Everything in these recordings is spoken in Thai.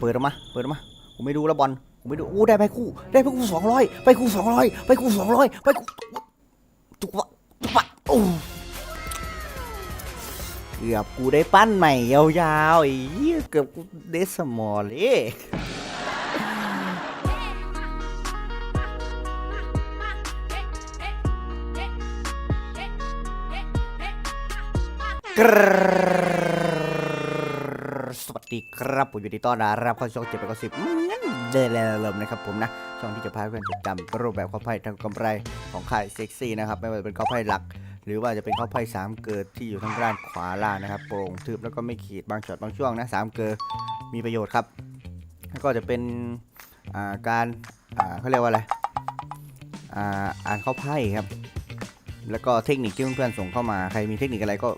เปิดออกมา เปิดออกมา ผมไม่ดูล้วบอล ผมไม่ดู อู้ได้ไปคู่ ได้ไปคู่สองร้อยไปคู่สองร้อยไปคู่สองร้อยไปคู่จุกวะจุกวะโอ้เกือบกูได้ปั้นใหม่ยาวๆไอ้เหี้ยเกือบกูเดสมอลเลยกรสวัส ดีครับผมยินดีต้อนรับเข้าช่องเจ็ดแปดเก้าสิบเดลเริ่มนะครับผมนะช่องที่จะพาเพื่อนจดจำรูปแบบข้าวไพ่ทางกำไรของค่ายเซ็กซี่นะครับไม่ว่าจะเป็นข้าวไพ่หลัก หรือว่าจะเป็นข้าวไพ่สามเกิดที่อยู่ทางด้านขวาล่างนะครับโปร่งทึบแล้วก็ไม่ขีดบางช็อตบางช่วงนะสามเกิดมีประโยชน์ครับ แล้วก็จะเป็นการเขาเรียกว่าอะไรอ่าอ่านข้าวไพ่ครับ แล้วก็เทคนิคที่เพื่อนๆส่งเข้ามาใครมีเทคนิคอะไรก็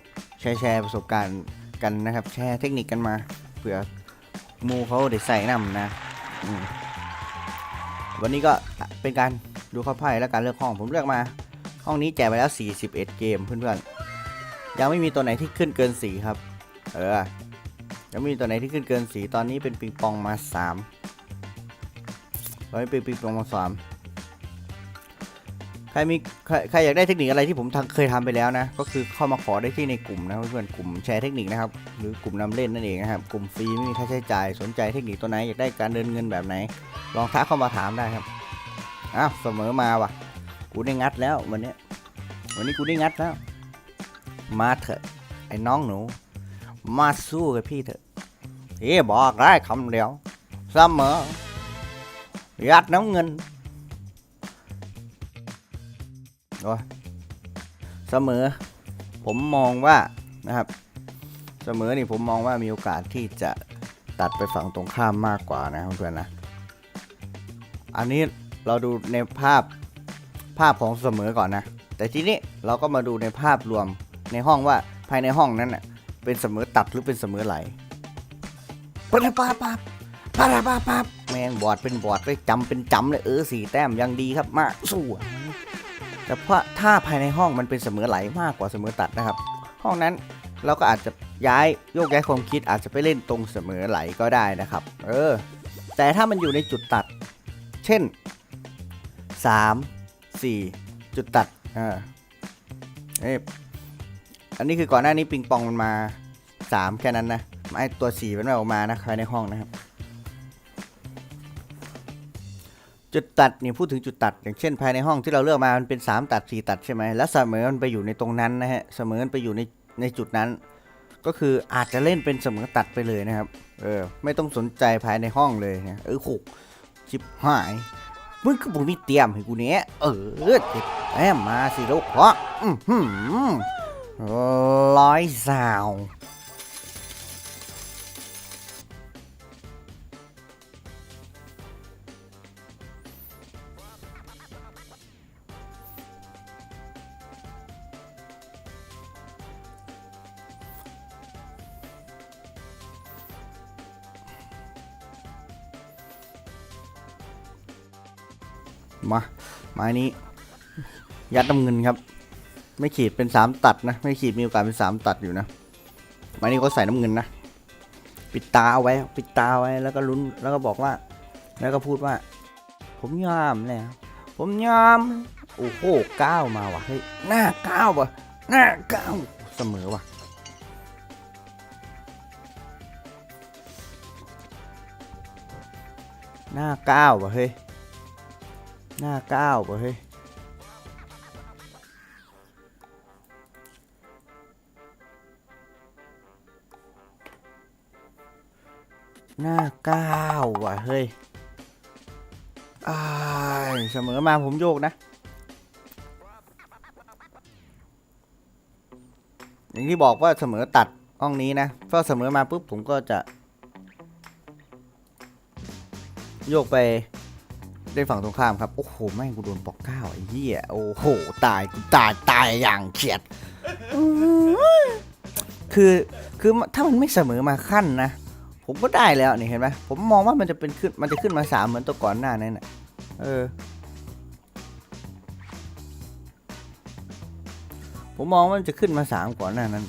แชร์แชร์ประสบการณ์กันนะครับ แชร์เทคนิคกันมา เผื่อมูเขาได้ใส่นำนะวันนี้ก็เป็นการดูข้าไพ่และการเลือกห้องผมเลือกมา ห้องนี้แจกไปแล้ว 41 เกมเพื่อนๆยังไม่มีตัวไหนที่ขึ้นเกินสีครับ เออยังไม่มีตัวไหนที่ขึ้นเกินสีตอนนี้เป็นปิงปองมา3ตอนนี้เป็นปิงปองมาสาม ใครมีใครใครอยากได้เทคนิคอะไรที่ผมทำเคยทำไปแล้วนะ ก็คือเข้ามาขอได้ที่ในกลุ่มนะเพื่อนๆกลุ่มแชร์เทคนิคนะครับ หรือกลุ่มนำเล่นนั่นเองนะครับ กลุ่มฟรีไม่มีค่าใช้จ่าย สนใจเทคนิคตัวไหนอยากได้การเดินเงินแบบไหน ลองทักเข้ามาถามได้ครับ อ้าวเสมอมาว่ะ กูได้งัดแล้ววันนี้ วันนี้กูได้งัดแล้ว มาเถอะไอ้น้องหนู มาสู้กับพี่เถอะพี่บอกได้คำเดียวเสมอยัดน้ำเงิน เสมอ ผมมองว่านะครับ เสมอนี่ผมมองว่ามีโอกาสที่จะตัดไปฝั่งตรงข้ามมากกว่านะเพื่อนนะ อันนี้เราดูในภาพภาพของเสมอก่อนนะ แต่ทีนี้เราก็มาดูในภาพรวมในห้องว่าภายในห้องนั้นน่เป็นเสมอตัดหรือเป็นเสมอไหลปะปะปะปะปะปะปะแมงบอดเป็นบอดเลยจำเป็นจำเลยเออสี่แต้มยังดีครับมาสู้ แต่เพราะถ้าภายในห้องมันเป็นเสมอไหลมากกว่าเสมอตัดนะครับ ห้องนั้นเราก็อาจจะย้ายโยกย้ายความคิดอาจจะไปเล่นตรงเสมอไหลก็ได้นะครับ เออ แต่ถ้ามันอยู่ในจุดตัด เช่น 3 4 จุดตัดอ่าเอ้ยอันนี้คือก่อนหน้านี้ปิงปองมันมา 3 แค่นั้นนะไอตัว 4 มันไม่ออกมานะภายในห้องนะครับ จุดตัดนี่พูดถึงจุดตัด อย่างเช่นภายในห้องที่เราเลือกมามันเป็น 3 ตัด 4 ตัดใช่ไหมแล้วเสมอมันไปอยู่ในตรงนั้นนะฮะเสมอมันไปอยู่ในในจุดนั้น ก็คืออาจจะเล่นเป็นเสมอตัดไปเลยนะครับเออไม่ต้องสนใจภายในห้องเลยนะเออขุกชิบหายมึงก็บ่มีเตรียมให้กูเนี้ยเออเจ็บแต้มมาสิลูกเพราะอื้อหือร้อยสาว มาไม้นี้ ยัดน้ำเงินครับ ไม่ขีดเป็นสามตัดนะ ไม่ขีดมีโอกาสเป็นสามตัดอยู่นะ ไม้นี้ก็ใส่น้ำเงินนะ ปิดตาเอาไว้ ปิดตาไว้แล้วก็ลุ้นแล้วก็บอกว่า แล้วก็พูดว่า ผมยอมแล้วผมยอมโอ้โหก้าวมาว่ะเฮ้ยหน้าก้าว่ะหน้าก้าวเสมอว่ะหน้าก้าว่ะเฮ้ย หน้าเก้าป่ะเฮ้ยหน้าเก้าว่ะเฮ้ยอ้ายเสมอมาผมโยกนะ อย่างที่บอกว่าเสมอตัดห้องนี้นะพอเสมอมาปุ๊บผมก็จะ โยกไป เล่นฝั่งตรงข้ามครับโอ้โหแม่งกูโดนปอกเก้าไอ้เหี้ยโอ้โหตายกูตายตายอย่างเฉียดคือคือถ้ามันไม่เสมอมาขั้นนะผมก็ได้แล้วนี่เห็นไหมผมมองว่ามันจะเป็นขึ้นมันจะขึ้นมาสามเหมือนตัวก่อนหน้านั้นน่ะเออ ผมมองว่ามันจะขึ้นมาสามก่อนหน้านั้น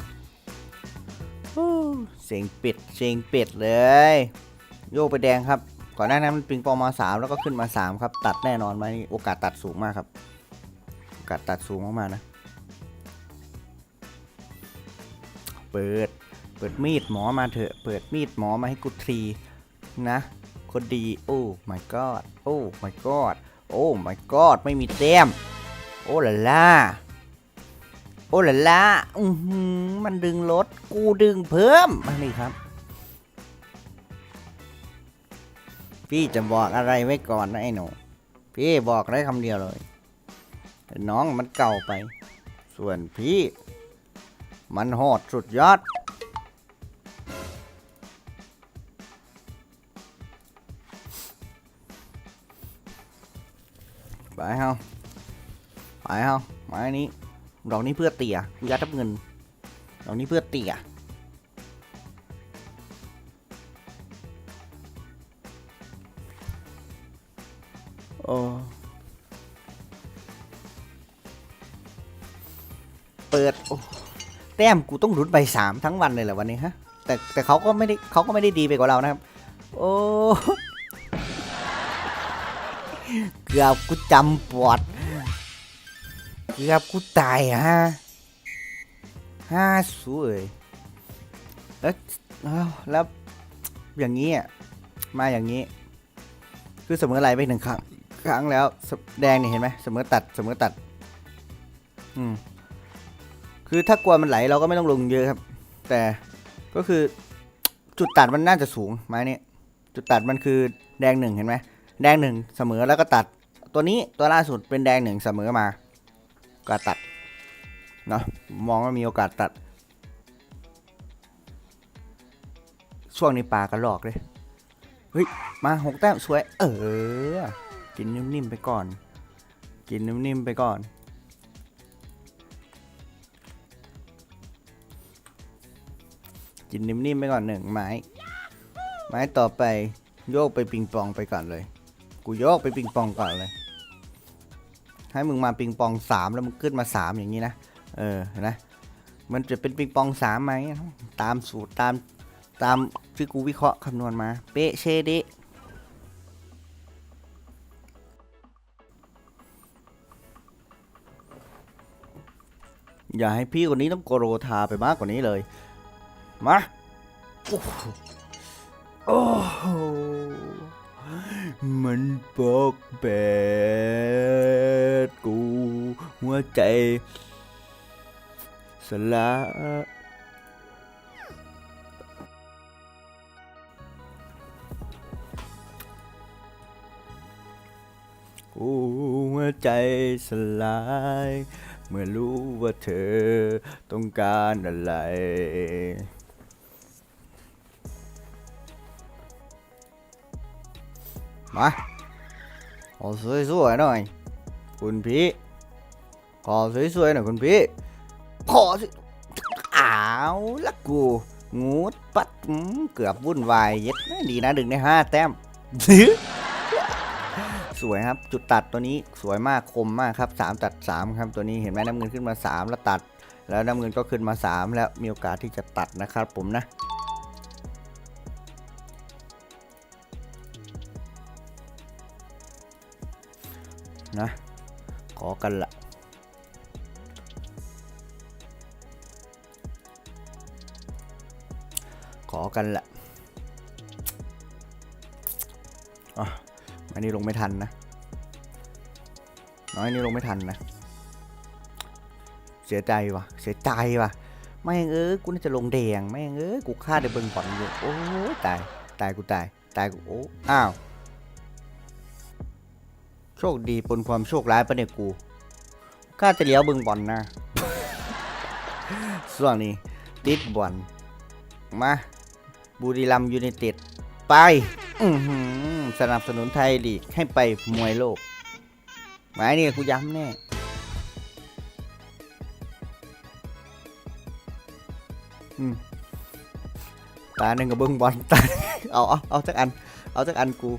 เสียงเป็ดเสียงเป็ดเลย โยกไปแดงครับ ก่อนหน้านั้นมันปิงปองมาสามแล้วก็ขึ้นมาสามครับ ตัดแน่นอนไหมโอกาสตัดสูงมากครับ โอกาสตัดสูงมากๆนะ เปิด เปิดมีดหมอมาเถอะ เปิดมีดหมอมาให้กูทีนะ คนดี โอ้ my god โอ้ my god โอ้ my god ไม่มีแต้ม โอ้ละล่าโอ้ละล่าอือหือมันดึงรถ กูดึงเพิ่มมานี่ครับ พี่จะบอกอะไรไว้ก่อนนะไอ้หนู พี่บอกได้คำเดียวเลยแต่น้องมันเก่าไป ส่วนพี่ มันโหดสุดยอด ไปเฮาไปเฮาไม้นี้ดอกนี้เพื่อเตี่ยยัดทับเงินดอกนี้เพื่อเตี่ย อเปิดโอ้แต้มกูต้องลุ้นใบสามทั้งวันเลยเหรอวันนี้ฮะ แต่แต่เขาก็ไม่ได้เขาก็ไม่ได้ดีไปกว่าเรานะครับ โอ้เกือบกูจำปอดเกือบกูตายฮะห้าสวยแล้วแล้วแล้วอย่างนี้อะมาอย่างนี้ คือเสมออะไรไปหนึ่งครั้ง ครั้งแล้วแดงนี่เห็นไหมเสมอตัดเสมอตัด อืมคือถ้ากลัวมันไหลเราก็ไม่ต้องลงเยอะครับ แต่ก็คือจุดตัดมันน่าจะสูงไม้นี้จุดตัดมันคือแดงหนึ่งเห็นไหมแดงหนึ่งเสมอแล้วก็ตัด ตัวนี้ตัวล่าสุดเป็นแดงหนึ่งเสมอมา ก็ตัดเนาะมองว่ามีโอกาสตัด ช่วงนี้ปลากระหลอกเลยเฮ้ยมาหกแต้มสวย เออ กินนิ่มๆไปก่อน กินนิ่มๆไปก่อน กินนิ่มๆไปก่อนหนึ่งไม้ ไม้ต่อไปโยกไปปิงปองไปก่อนเลย กูโยกไปปิงปองก่อนเลย ให้มึงมาปิงปองสามแล้วมึงขึ้นมาสามอย่างนี้นะ เออเห็นไหมมันจะเป็นปิงปองสามไหม ตามสูตรตามตามที่กูวิเคราะห์คำนวณมา เป๊ะเชเดะ อย่าให้พี่คนนี้ต้องโกโรธาไปมากกว่านี้เลย มาโอ้โอ้มันปอกแปดกูหัวใจ สลายกูหัวใจสลาย เมื่อรู้ว่าเธอต้องการอะไรมาขอสวยๆหน่อย คุณพี่ ขอสวยๆหน่อยคุณพี่ ขอสิอ้าวละกูงูดปัด เกือบวุ่นวายเย็ดดีนะดึงได้ห้าแต้ม สวยครับ จุดตัดตัวนี้สวยมากคมมากครับ 3 ตัด 3 ครับตัวนี้เห็นไหมน้ำเงินขึ้นมา 3 แล้วตัด แล้วน้ำเงินก็ขึ้นมา 3 แล้วมีโอกาสที่จะตัดนะครับผมนะนะ ขอกันละขอกันละอะ อันนี้ลงไม่ทันนะน้อยนี่ลงไม่ทันนะ เสียใจวะเสียใจวะไม่งเอ้ยกูน่าจะลงแดงไม่งเอ้ยกูฆ่าได้เบิ่งก่อนอยู่โอ้ตายตายกูตายตายกูโอ้อ้าวโชคดีปนความโชคร้ายปะเนี่ยกูข้าจะเลี้ยวเบิ่งบอลนะส่วนนี้ติดบอลมาบุรีรัมย์ยูไนเต็ดไป อือหือสนับสนุนไทยลีกให้ไปมวยโลกหมายนี่กูย้ำแน่ตาหนึ่งกับเบิ้งบอลตาเอาเอาเอาสักอัน เอาสักอันกู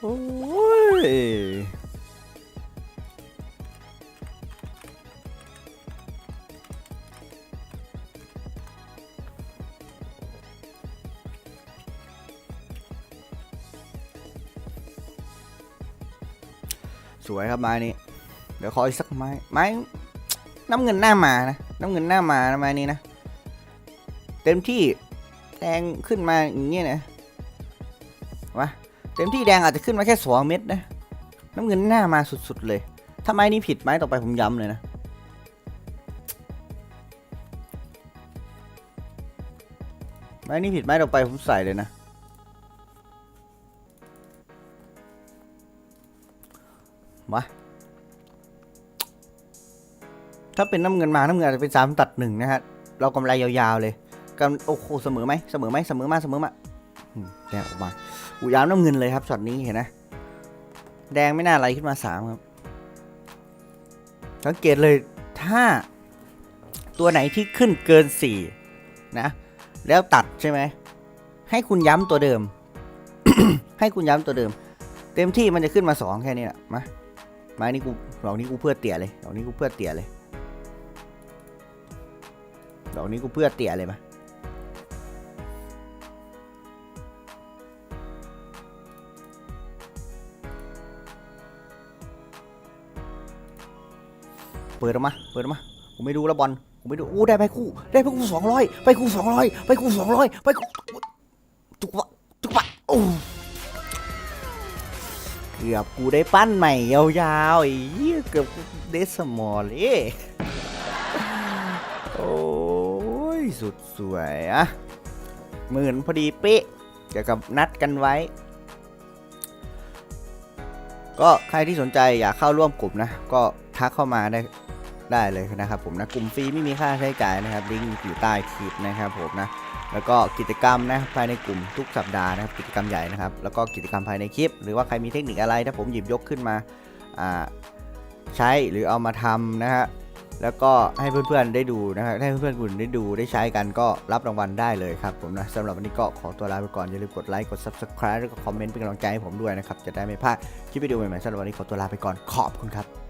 โอ้ย สวยครับไม้นี้ เดี๋ยวขออีกสักไม้ไม้น้ำเงินหน้ามานะน้ำเงินหน้ามานะไม้นี้นะ เต็มที่แดงขึ้นมาอย่างเงี้ยนะวะเต็มที่แดงอาจจะขึ้นมาแค่สองเม็ดนะ น้ำเงินหน้ามาสุดๆเลย ถ้าไม้นี้ผิดไม้ต่อไปผมย้ำเลยนะไม้นี้ผิดไม้ต่อไปผมใส่เลยนะ มาถ้าเป็นน้ำเงินมา น้ำเงินอาจจะเป็นสามตัดหนึ่งนะฮะ เรากำไรยาวๆเลยกำโอ้โหเสมอไหมเสมอไหมเสมอมาเสมอมาอืมแดงออกมาอุยยาวน้ำเงินเลยครับช็อตนี้เห็นนะ แดงไม่น่าไหลขึ้นมาสามครับ สังเกตเลยถ้าตัวไหนที่ขึ้นเกินสี่นะ แล้วตัดใช่ไหม ให้คุณย้ำตัวเดิม ให้คุณย้ำตัวเดิม เต็มที่มันจะขึ้นมาสองแค่นี้แหละมา ไม้นี้กูดอกนี้กูเพื่อเตี่ยเลยดอกนี้กูเพื่อเตี่ยเลยดอกนี้กูเพื่อเตี่ยเลยมาเปิดออกมา เปิดออกมา กูไม่ดูแล้วบอล กูไม่ดู อู้ได้ไปคู่ ได้ไปคู่สองร้อยไปคู่สองร้อยไปคู่สองร้อยไปคู่จุกวะจุกวะโอ้ กือบกูได้ปั้นใหม่ยาวๆไอ้เกือบกูได้สมอลเลยโอ้ยสุดสวยอะหมื่นพอดีเป๊ะเกี่ยวกับนัดกันไว้ ก็ใครที่สนใจอยากเข้าร่วมกลุ่มนะ ก็ทักเข้ามาได้ ได้เลยนะครับผมนะกลุ่มฟรีไม่มีค่าใช้จ่ายนะครับลิงก์อยู่ใต้คลิปนะครับผมนะแล้วก็กิจกรรมนะภายในกลุ่มทุกสัปดาห์นะครับกิจกรรมใหญ่นะครับแล้วก็กิจกรรมภายในคลิป หรือว่าใครมีเทคนิคอะไรถ้าผมหยิบยกขึ้นมาใช้หรือเอามาทำนะฮะแล้วก็ให้เพื่อนๆได้ดูนะฮะให้เพื่อนๆคุณได้ดูได้ใช้กันก็รับรางวัลได้เลยครับผมนะสำหรับวันนี้ก็ขอตัวลาไปก่อน อย่าลืมกดไลค์กด subscribe แล้วก็คอมเมนต์เป็นกำลังใจให้ผมด้วยนะครับ จะได้ไม่พลาดคลิปวิดีโอใหม่ๆสำหรับวันนี้ขอตัวลาไปก่อนขอบคุณครับ